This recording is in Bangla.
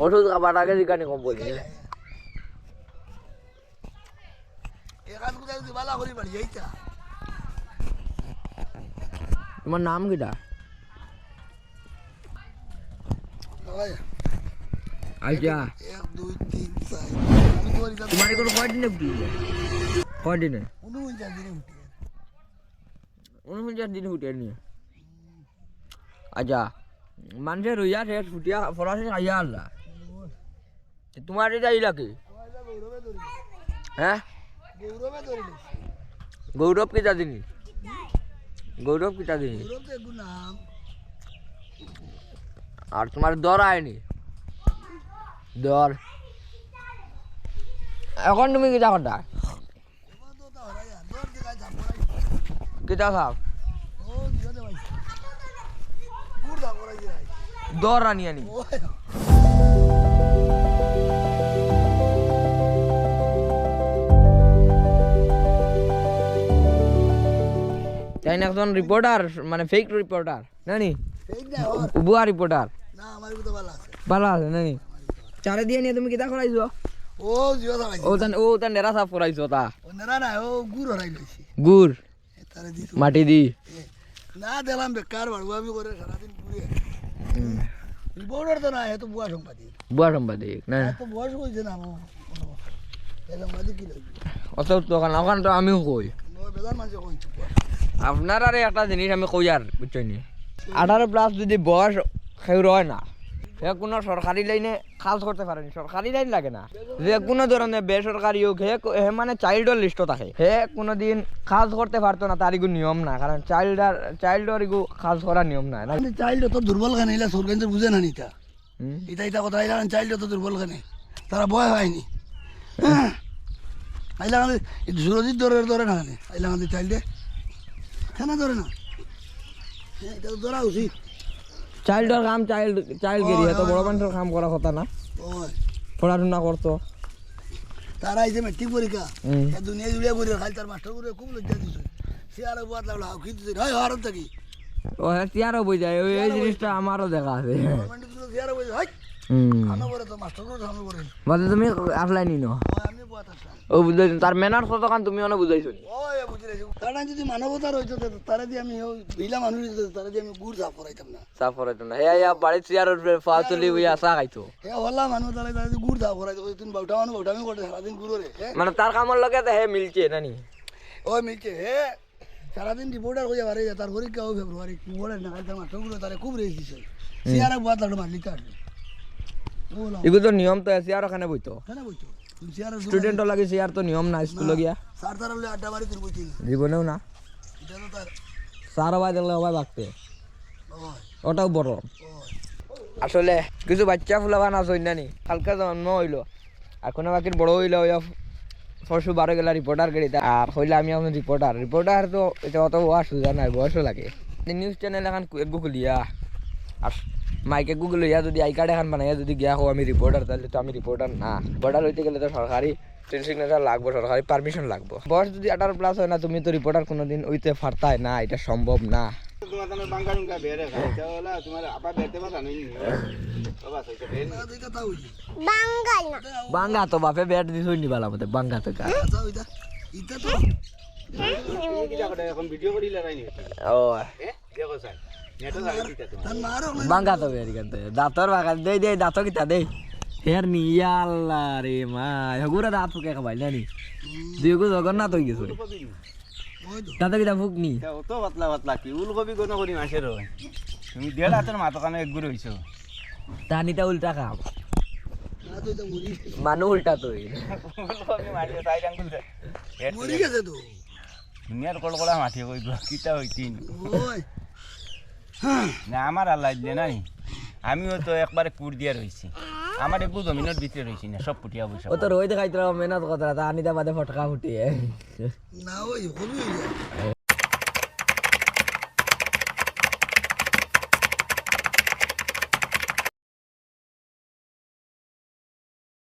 ওষুধ খাবার আগে কম এখান কোথায় যদি বালা করি বাড়ি এইটা তোমার নাম কিটা আচ্ছা মানুষের রইয়া শেষ, ফুটিয়া, ফরাসি খাইয়া আল্লাহ। তোমার এটা ইলা কি হ্যাঁ? গৌরবে কিটা দিনি? গৌরব কিটা দিনি? আর তোমার দর আয়নি? দর। এখন তুমি কিটা যাব কিটা খাও? দর আনি আনি। ওই তাই না একজন রিপোর্টার মানে ফেক রিপোর্টার নানি? বুয়া রিপোর্টার ভালো আছে। নানি? চারে দিয়ে নিয়ে তুমি কিটা করাইছো? ও জিও দা ভাই ও তান ও তান নেরা সাফ করাইছো তা? ও না না ও গুড় হরাই লইছি। গুড়? তারে দিছো মাটি দি? না দিলাম বেকার বাড়বো আমি করে সারাদিন ঘুরে রিপোর্টার তো না এ তো বুয়া সম্পাদিক বুয়া সাংবাদিক না? বয়স অত ওখান তো আমিও কই। মানুষ কই আপনার আর একটা জিনিস আমি কই আর বুঝছ নি? আঠারো প্লাস যদি বয়স কেউ রয় না। সে কোনো সরকারি লাইনে কাজ করতে পারেনি সরকারি লাইন লাগে না। যে কোনো ধরনের বেসরকারি হোক হে মানে চাইল্ডর লিস্ট থাকে হে কোনোদিন কাজ করতে পারতো না তার নিয়ম না কারণ চাইল্ডার চাইল্ডর ইগু কাজ করার নিয়ম নাই না। চাইল্ড তো দুর্বল খানে এলা সরকার বুঝে না নিতা হুম? ইটা ইটা কথা আইলা চাইল্ড তো দুর্বল খানে তারা বয় হয়নি আইলা আমাদের সুরজিৎ ধরে ধরে না খানে আইলা চাইল্ডে কেন ধরে না। হ্যাঁ, এটা ধরা উচিত। চাইল্ডর কাম চাইল্ড চাইল্ড গেরি তো বড় মানুষের কাম করা কথা না। পড়াশোনা করতো তারা এই যে মেট্রিক পরীক্ষা দুনিয়া জুড়ে করে খালি তার মাস্টার করে খুব লজ্জা দিছে। সে আর বাদ লাগল হাউ কি দিছে হয় হারত থাকি। ও হ্যাঁ তিয়ারও বই যায়। ওই এই জিনিসটা আমারও দেখা আছে। আর বলে হয় তুমি আসলাই নি ন? আমি বুয়াত আসলাম ও বুঝাইছো তার তুমি অনেক বুঝাইছো তারা যদি মানবতা তারা দিয়ে আমি বিলা মানুষ তারা দিয়ে আমি গুড় সাফ করাইতাম না। সাফ করাইতো না। হে ইয়া বাড়ির চেয়ারের ফা তুলি ওই আসা খাইতো। হে হল্লা মানুষ তারা তারা দিয়ে গুড় সাফ করাইতো। তুমি বাউটা মানুষ বাউটা আমি করতে সারাদিন গুড় রে মানে তার কামর লগে তো হে মিলছে নানি? ওই মিলছে হে। সারাদিন রিপোর্টার হয়ে পারে তার পরীক্ষা ও ফেব্রুয়ারি বলে না তারগুলো তারা খুব রেসিছে সে আর বাদ লাগল মারলি কাটলো এগুলো তো নিয়ম তো চেয়ার ওখানে বইতো। কেন বলছো তুমি সে আর লাগে তো নিয়ম না স্কুলে গিয়া। স্যার তারা বলে আড্ডা বাড়ি তুমি বলছি জীবনেও না। স্যার ভাই দেখলে সবাই বাগতে ওটাও বড় আসলে কিছু বাচ্চা ফুলাবান আছে নানি। কালকে জন্ম হইল। আর কোনো বাকির বড় হইল ওই পরশু বারো গেলা রিপোর্টার গাড়িতে আর হইলে আমি এখন রিপোর্টার রিপোর্টার তো এটা অত বয়স সুবিধা নাই বয়সও লাগে নিউজ চ্যানেল এখন একগু খুলিয়া। আর মাইকে গুগল লইয়া যদি আই কার্ড এখন বানাইয়া যদি গিয়া হো আমি রিপোর্টার তাহলে তো আমি রিপোর্টার না। রিপোর্টার হইতে গেলে তো সরকারি ট্রেন সিগনেচার লাগবো সরকারি পারমিশন লাগবো। বয়স যদি আঠারো প্লাস হয় না তুমি তো রিপোর্টার কোনোদিন ওইতে পারতাই না এটা সম্ভব না। বাঙ্গা তো বাপে ব্যাট দিস হইনি বালা মতে বাঙ্গা তো ও দেখো স্যার জানি বাঙ্গা তো বেরি কান্তে দাঁতর বাগা দেই দেই দাঁত কিতা দেই হের নি আল্লাহ রে মা হগুরা দাঁত ফুকে খাবাই নানি দুই গো জগন্নাথ হই গেছে দাঁত কিতা ফুক নি পাতলা পাতলা কি উলকবি কোন করি মাসের হয় তুমি দেড় হাতের মাথা কানে এক গুড় হইছো তানিটা উল্টা খাও মানু উল্টা তুই মরি গেছে তো দুনিয়ার কলকলা মাঠে কই কিতা হইতিন ওই না আমার আল্লাহ দিলে নাই। আমিও তো একবারে কুর দিয়ে রয়েছি আমার একটু জমিনের ভিতরে রয়েছি না সব পুটিয়া বসে ও তো দেখাই খাইতে মেহনত কথা তা আনিতা বাদে ফটকা ফুটিয়ে। না ওই